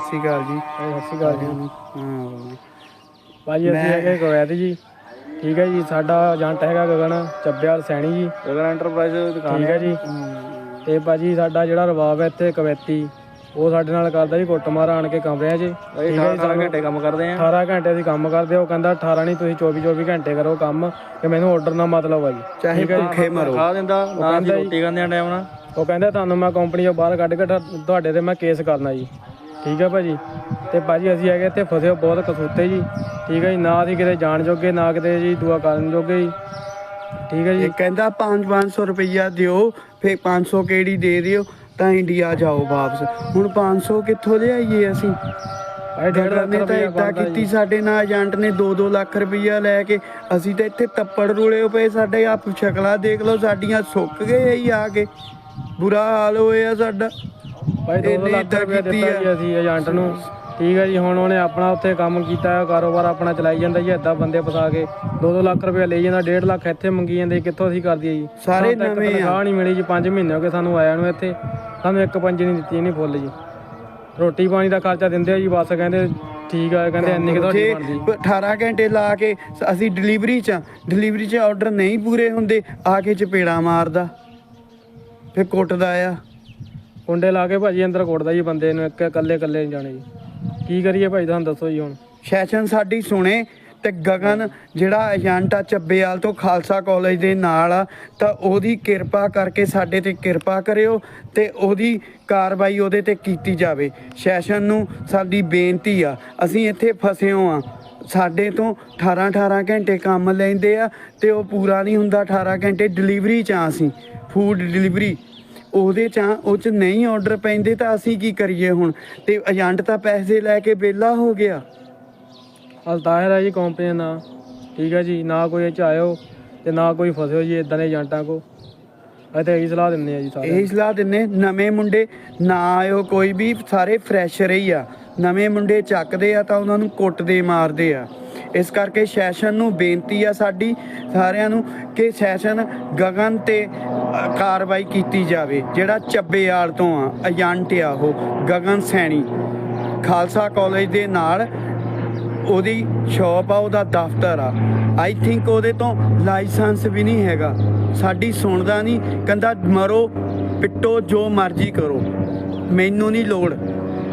ਸਤਿ ਸ਼੍ਰੀ ਅਕਾਲ ਜੀ। ਸਤਿ ਸ਼੍ਰੀ ਅਕਾਲ ਜੀ। ਹਾਂ। ਭਾਜੀ ਅਸੀਂ ਹੈਗੇ ਗੋਇਤ ਜੀ। ਠੀਕ ਹੈ ਜੀ ਸਾਡਾ ਏਜੰਟ ਹੈਗਾ ਗਗਨ ਚੱਬਿਆਲ ਸੈਣੀ ਜੀ। ਗਗਨ ਐਂਟਰਪ੍ਰਾਈਜ਼ ਦੁਕਾਨ ਠੀਕ ਹੈ ਜੀ। ਤੇ ਭਾਜੀ ਸਾਡਾ ਜਿਹੜਾ ਰਵਾਬ ਹੈ ਇੱਥੇ ਕਵੈਤੀ ਉਹ ਸਾਡੇ ਨਾਲ ਕਰਦਾ ਜੀ ਕੁੱਟਮਾਰ ਆਣ ਕੇ ਕਮਰਿਆਂ 'ਚ। ਠੀਕ ਹੈ 18 ਜੀ, ਸਾਨੂੰ ਘੰਟੇ ਕੰਮ ਕਰਦੇ ਆ 18 ਘੰਟੇ ਅਸੀਂ ਕੰਮ ਕਰਦੇ ਉਹ ਕਹਿੰਦਾ 18 ਨਹੀਂ ਤੁਸੀਂ 24 24 ਘੰਟੇ ਕਰੋ ਕੰਮ ਕਿ ਮੈਨੂੰ ਆਰਡਰ ਨਾਲ ਮਤਲਬ ਆ ਜੀ। ਚਾਹੇ ਠੀਕ ਹੈ ਜੀ। ਭੁੱਖੇ ਮਰੋ। ਖਾ ਦਿੰਦਾ ਨਾ ਰੋਟੀ ਖਾਂਦੇ ਆ ਟਾਈਮ ਨਾਲ। ਉਹ ਕਹਿੰਦਾ ਤੁਹਾਨੂੰ ਮੈਂ ਕੰਪਨੀ ਚੋਂ ਬਾਹਰ ਕੱਢ ਕੇ ਤੁਹਾ- ਤੁਹਾਡੇ ਤੇ ਮੈਂ ਕੇਸ ਕਰਨਾ ਜੀ। ਠੀਕ ਹੈ ਭਾਜੀ। ਤੇ ਭਾਜੀ ਅਸੀਂ ਹੈਗੇ ਇੱਥੇ ਫਸੇ ਬਹੁਤ ਕਸੂਤੇ ਜੀ। ਠੀਕ ਹੈ ਜੀ ਨਾ ਅਸੀਂ ਕਿਤੇ ਜਾਣ ਜੋਗੇ ਨਾ ਕਿਤੇ ਜੀ ਦੁਆ ਕਰਨ ਜੋਗੇ ਜੀ। ਠੀਕ ਹੈ ਜੀ। ਇਹ ਕਹਿੰਦਾ 5-500 ਰੁਪਈਆ ਦਿਓ ਫੇ 500 ਕਿਹੜੀ ਦੇ ਦਿਓ ਤਾਂ ਇੰਡੀਆ ਜਾਓ ਵਾਪਸ। ਹੁਣ 500 ਕਿੱਥੋਂ ਲਿਆਈਏ ਅਸੀਂ? ਲੱਖ ਨੇ ਤਾਂ ਇਦਾਂ ਕੀਤੀ। ਸਾਡੇ ਨਾਲ ਏਜੰਟ ਨੇ 2-2 ਲੱਖ ਰੁਪਈਆ ਲੈ ਕੇ। ਅਸੀਂ ਤਾਂ ਇੱਥੇ ਤੱਪੜ ਰੁਲੇ ਪਏ ਸਾਡੇ ਆਪ ਸ਼ਕਲਾਂ ਦੇਖ ਲਓ ਸਾਡੀਆਂ ਸੁੱਕ ਗਏ ਆ ਕੇ। ਬੁਰਾ ਹਾਲ ਹੋਇਆ ਸਾਡਾ। ਭਾਈ 2 ਇਹਨੇ ਲੱਖ ਏਦਾਂ ਰੁਪਇਆ ਕੀਤੀ ਦਿੱਤਾ ਆ। ਜੀ ਅਸੀਂ ਏਜੰਟ ਨੂੰ। ਠੀਕ ਹੈ ਜੀ ਹੁਣ ਉਹਨੇ ਆਪਣਾ ਉੱਥੇ ਕੰਮ ਕੀਤਾ ਹੈ ਕਾਰੋਬਾਰ ਆਪਣਾ ਚਲਾਈ ਜਾਂਦਾ ਜੀ ਏਦਾਂ ਬੰਦੇ ਫਸਾ ਕੇ 2-2 ਲੱਖ ਰੁਪਇਆ ਲਈ ਜਾਂਦਾ 1.5 ਲੱਖ ਇੱਥੇ ਮੰਗੀ ਜਾਂਦੇ ਕਿੱਥੋਂ ਅਸੀਂ ਕਰ ਦਈਏ ਜੀ। ਸਾਰੇ ਨਵੇਂ ਆ। ਤਨਖਾਹ ਨਹੀਂ ਮਿਲੀ ਜੀ 5 ਮਹੀਨੇ ਹੋ ਗਏ ਸਾਨੂੰ ਆਇਆ ਨੂੰ ਇੱਥੇ। ਸਾਨੂੰ ਇੱਕ ਪੰਜ ਨਹੀਂ ਦਿੱਤੀ ਨਹੀਂ ਫੁੱਲ ਜੀ। ਰੋਟੀ ਪਾਣੀ ਦਾ ਖਰਚਾ ਦਿੰਦੇ ਆ ਜੀ ਬਸ ਕਹਿੰਦੇ ਠੀਕ ਆ ਕਹਿੰਦੇ ਇੰਨੀ ਕਿ ਤੁਹਾਡੀ ਬਣਦੀ। 18 ਘੰਟੇ ਲਾ ਕੇ ਅਸੀਂ ਡਿਲੀਵਰੀ ਚ ਡਿਲੀਵਰੀ ਚ ਆਰਡਰ ਨਹੀਂ ਪੂਰੇ ਹੁੰਦੇ ਆ ਕੇ ਚਪੇੜਾ ਮਾਰਦਾ। ਫੇ ਕੁੱਟਦਾ ਆ। ਕੁੰਡੇ ਲਾ ਕੇ ਭਾਜੀ ਅੰਦਰ ਕੁੱਟਦਾ ਜੀ ਬੰਦੇ ਨੂੰ, ਇੱਕ ਇਕੱਲੇ ਇਕੱਲੇ ਨਹੀਂ ਜਾਣੇ ਜੀ। ਕੀ ਕਰੀਏ ਭਾਈ, ਤੁਹਾਨੂੰ ਦੱਸੋ ਜੀ ਹੁਣ। ਸੈਸ਼ਨ ਸਾਡੀ ਸੁਣੇ ਤੇ ਗਗਨ ਜਿਹੜਾ ਏਜੰਟ ਆ ਚੱਬੇਵਾਲ ਤੋਂ ਖਾਲਸਾ ਕਾਲਜ ਦੇ ਨਾਲ ਆ, ਤਾਂ ਉਹਦੀ ਕਿਰਪਾ ਕਰਕੇ ਸਾਡੇ ਤੇ ਕਿਰਪਾ ਕਰਿਓ ਤੇ ਉਹਦੀ ਕਾਰਵਾਈ ਉਹਦੇ ਤੇ ਕੀਤੀ ਜਾਵੇ। ਸੈਸ਼ਨ ਨੂੰ ਸਾਡੀ ਬੇਨਤੀ ਆ, ਅਸੀਂ ਇੱਥੇ ਫਸਿਓ ਆ ਸਾਡੇ ਤੋਂ 18 18 ਘੰਟੇ ਕੰਮ ਲੈਂਦੇ ਆ ਤੇ ਉਹ ਪੂਰਾ ਨਹੀਂ ਹੁੰਦਾ 18 ਘੰਟੇ ਡਿਲੀਵਰੀ ਚ ਆ ਅਸੀਂ। ਫੂਡ ਡਿਲੀਵਰੀ ਉਹਦੇ ਚ ਉਹ ਚ ਨਹੀਂ ਆਰਡਰ ਪੈਂਦੇ ਤਾਂ ਅਸੀਂ ਕੀ ਕਰੀਏ ਹੁਣ? ਤੇ ਏਜੰਟ ਤਾਂ ਪੈਸੇ ਲੈ ਕੇ ਵਿਹਲਾ ਹੋ ਗਿਆ। ਅਲਤਾਹਿਰ ਹੈ ਜੀ ਕੰਪਨੀ ਦਾ ਨਾਂ। ਠੀਕ ਹੈ ਜੀ ਨਾ ਕੋਈ ਇਹ 'ਚ ਆਇਓ ਤੇ ਨਾ ਕੋਈ ਫਸਿਓ ਜੀ ਇਦਾਂ ਦੇ ਏਜੰਟਾਂ ਕੋ ਅਸੀਂ ਤਾਂ ਇਹੀ ਸਲਾਹ ਦਿੰਦੇ ਆ ਜੀ ਸਾਰੇ ਇਹ ਸਲਾਹ ਦਿੰਨੇ ਨਵੇਂ ਮੁੰਡੇ ਨਾ ਆਇਓ ਕੋਈ ਵੀ ਸਾਰੇ ਫਰੈਸ਼ਰ ਹੀ ਆ। ਨਵੇਂ ਮੁੰਡੇ ਚੱਕਦੇ ਆ ਤਾਂ ਉਹਨਾਂ ਨੂੰ ਕੁੱਟਦੇ ਮਾਰਦੇ ਆ। ਇਸ ਕਰਕੇ ਸੈਸ਼ਨ ਨੂੰ ਬੇਨਤੀ ਆ ਸਾਡੀ ਸਾਰਿਆਂ ਨੂੰ ਕਿ ਸੈਸ਼ਨ ਗਗਨ ਤੇ ਕਾਰਵਾਈ ਕੀਤੀ ਜਾਵੇ। ਜਿਹੜਾ ਚੱਬੇਵਾਲ ਤੋਂ ਆ, ਏਜੰਟ ਆ ਉਹ, ਗਗਨ ਸੈਣੀ। ਖਾਲਸਾ ਕਾਲਜ ਦੇ ਨਾਲ ਉਹਦੀ ਸ਼ਾਪ ਆ, ਉਹਦਾ ਦਫ਼ਤਰ ਆ। ਆਈ ਥਿੰਕ ਉਹਦੇ ਤੋਂ ਲਾਇਸੈਂਸ ਵੀ ਨਹੀਂ ਹੈਗਾ। ਸਾਡੀ ਸੁਣਦਾ ਨਹੀਂ, ਕਹਿੰਦਾ ਮਰੋ, ਪਿੱਟੋ ਜੋ ਮਰਜ਼ੀ ਕਰੋ। ਮੈਨੂੰ ਨਹੀਂ ਲੋੜ।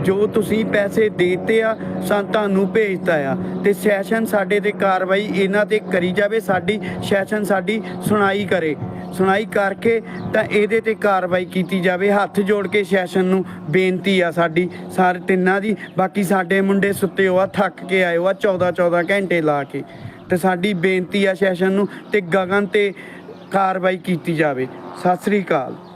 ਜੋ ਤੁਸੀਂ ਪੈਸੇ ਦੇਤੇ ਆ ਸਾਂ ਤੁਹਾਨੂੰ ਭੇਜਤਾ ਆ। ਤੇ ਸੈਸ਼ਨ ਸਾਡੇ ਤੇ ਕਾਰਵਾਈ ਇਹਨਾਂ ਤੇ ਕਰੀ ਜਾਵੇ, ਸਾਡੀ ਸੈਸ਼ਨ ਸਾਡੀ ਸੁਣਾਈ ਕਰੇ। ਸੁਣਾਈ ਕਰਕੇ ਤਾਂ ਇਹਦੇ ਤੇ ਕਾਰਵਾਈ ਕੀਤੀ ਜਾਵੇ। ਹੱਥ ਜੋੜ ਕੇ ਸੈਸ਼ਨ ਨੂੰ ਬੇਨਤੀ ਆ ਸਾਡੀ, ਸਾਰੇ ਤਿੰਨਾਂ ਦੀ। ਬਾਕੀ ਸਾਡੇ ਮੁੰਡੇ ਸੁੱਤੇ ਹੋ ਆ, ਥੱਕ ਕੇ ਆਏ ਹੋ ਆ 14 14 ਘੰਟੇ ਲਾ ਕੇ। ਤੇ ਸਾਡੀ ਬੇਨਤੀ ਆ ਸੈਸ਼ਨ ਨੂੰ ਤੇ ਗਗਨ ਤੇ ਕਾਰਵਾਈ ਕੀਤੀ ਜਾਵੇ। ਸਤਿ ਸ੍ਰੀ ਅਕਾਲ।